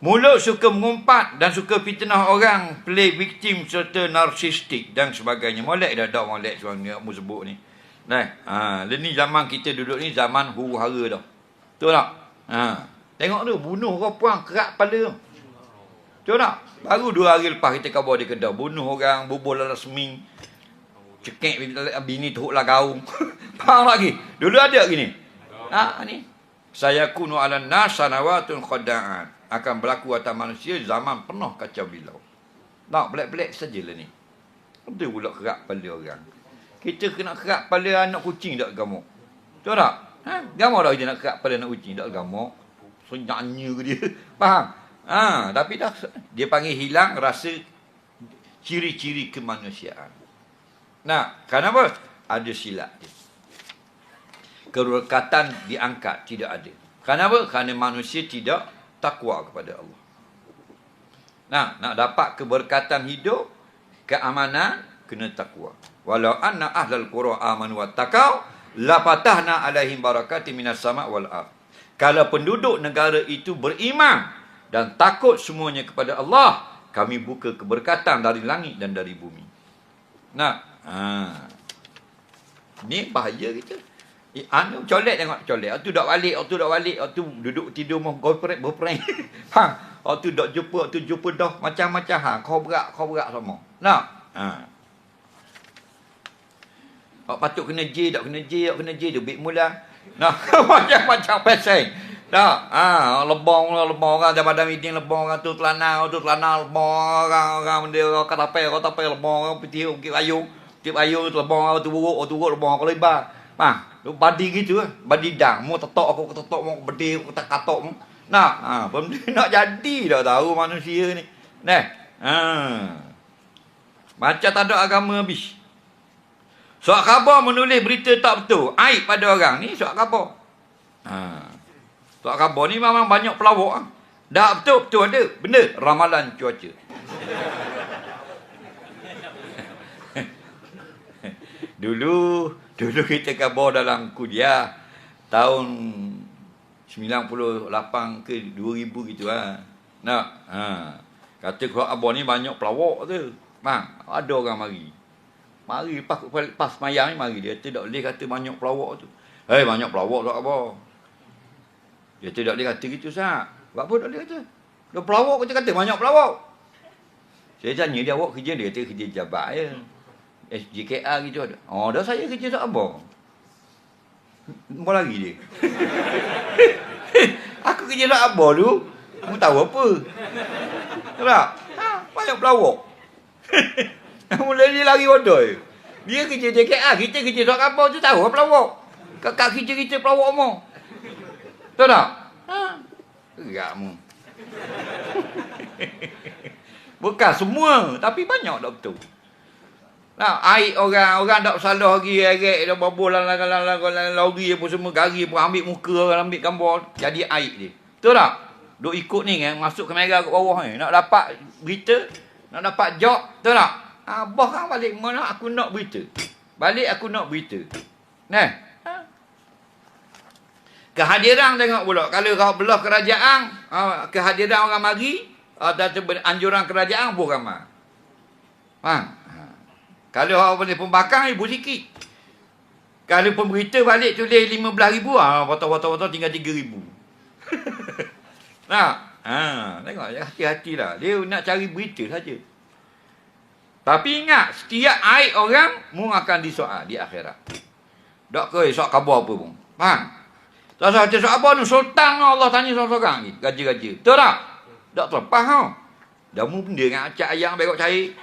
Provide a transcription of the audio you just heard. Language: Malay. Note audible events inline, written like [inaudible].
Mulut suka mengumpat dan suka fitnah orang, play victim serta narsistik dan sebagainya. Molek dah dak molek sebenarnya kamu sebut ni. Nah, ha, ni zaman kita duduk ni zaman huru-hara dah. Betul tak? Ha. Tengok tu bunuh orang puang kerak kepala tu. Betul tak? Baru dua hari lepas kita kabar di Kedah. Bunuh orang, bubur dalam seming. Cekik bini teruk lah gaung. [laughs] Faham lagi? Dulu ada gini. Ha, ni. Saya kunu ala nasanawatun khoda'at akan berlaku atas manusia zaman penuh kacau bilau. Tak, pelik-pelik sajalah ni. Betul pula kerak kepala orang. Kita kena kerak kepala anak kucing tak gamuk. Betul tak? Ha? Gamuk tak kita nak kerak kepala anak kucing tak gamuk. Senyaknya ke dia. [laughs] Faham? Ha, tapi dah dia panggil hilang rasa ciri-ciri kemanusiaan. Nah, kenapa? Ada silat dia. Kerekatan diangkat tidak ada. Kenapa? Kerana manusia tidak takwa kepada Allah. Nah, nak dapat keberkatan hidup, keamanan, kena takwa. Walau anna ahlal qura amanu wattaqau la fatahna alaihim barakatin minas sama' wal ard. Kalau penduduk negara itu beriman dan takut semuanya kepada Allah, kami buka keberkatan dari langit dan dari bumi. Nah, ha. Ni bahaya kita. Eh, anu colek tengok colek. Waktu dak balik, waktu dak balik, waktu duduk tidur mau girlfriend berperang. [laughs] ha, waktu dak jumpa, waktu jumpa dah macam-macam ha, kau berak, kau berak semua. Nak? Ha. Pak patut kena J, tak kena J, tak kena J tu big mula. Nah, [laughs] macam-macam pasal. Tak, ha, lebong lebong orang zaman meeting lebong orang tu telana, tu telana lebong orang orang dia orang kata apa, kata apa lebong orang ukip ayu, ukip ayu lebong orang tu buruk, tu buruk lebong orang lebar. Ha, Lu badi gitu lah. Badi dah. Mau tetok aku tetok mau bedi aku tak katok. Nak, ha, benda [laughs] nak jadi dah tahu manusia ni. Nah. Ha. Macam tak ada agama habis. Suat khabar menulis berita tak betul. Aib pada orang ni suat khabar. Ha. Suat khabar ni memang banyak pelawak. Ha. Dah betul, betul ada. Benda, ramalan cuaca. [laughs] Dulu Dulu kita khabar dalam kuliah tahun 98 ke 2000 gitu lah. Nak, ha. Kata kau abah ni banyak pelawak tu. Bang, ada orang mari. Mari pas pas mayang ni mari dia tidak boleh kata banyak pelawak tu. Eh hey, banyak pelawak tak apa. Dia tidak boleh kata gitu sah. Apa tak boleh kata? Dia pelawak kata banyak pelawak. Saya tanya dia awak kerja dia kata kerja jabat ya. SJKR gitu ada. Oh, dah saya kerja tak apa. Mau lagi dia. [laughs] Aku kerja tak apa tu. Kamu tahu apa? Tak? Ha, banyak pelawak. [laughs] Mula dia lari bodoh. Dia kerja JKR, kita kerja tak apa tu tahu apa pelawak. Kakak kerja kita pelawak mau. Tahu tak? Ha. Gerakmu. [laughs] Bukan semua, tapi banyak betul. Nah, air orang, orang tak salah lagi, erek dah lah, lah, lagi apa semua, gari pun ambil muka, orang ambil gambar, jadi air dia. Betul tak? Duk ikut ni kan, masuk kamera kat bawah ni, nak dapat berita, nak dapat job, betul tak? Abah kan balik, mana aku nak berita? Balik aku nak berita. Nah, ha? Kehadiran tengok pula. Kalau kau belah kerajaan, ha, kehadiran orang mari, atau anjuran kerajaan, bukan ramai. Faham? Kalau orang boleh pembakar, ibu sikit. Kalau pemberita balik tulis RM15,000, ah, potong-potong-potong tinggal RM3,000. [laughs] nah, ha, tengok, hati-hati lah. Dia nak cari berita saja. Tapi ingat, setiap aib orang, mu akan disoal di akhirat. Tak ke, soal khabar apa pun. Faham? Tak sahaja soal apa ni, sultan Allah tanya seorang-seorang ni. Gaji-gaji. Betul tak? Tak terlepas, ha? Dah mu benda dengan acak ayam, baik cair.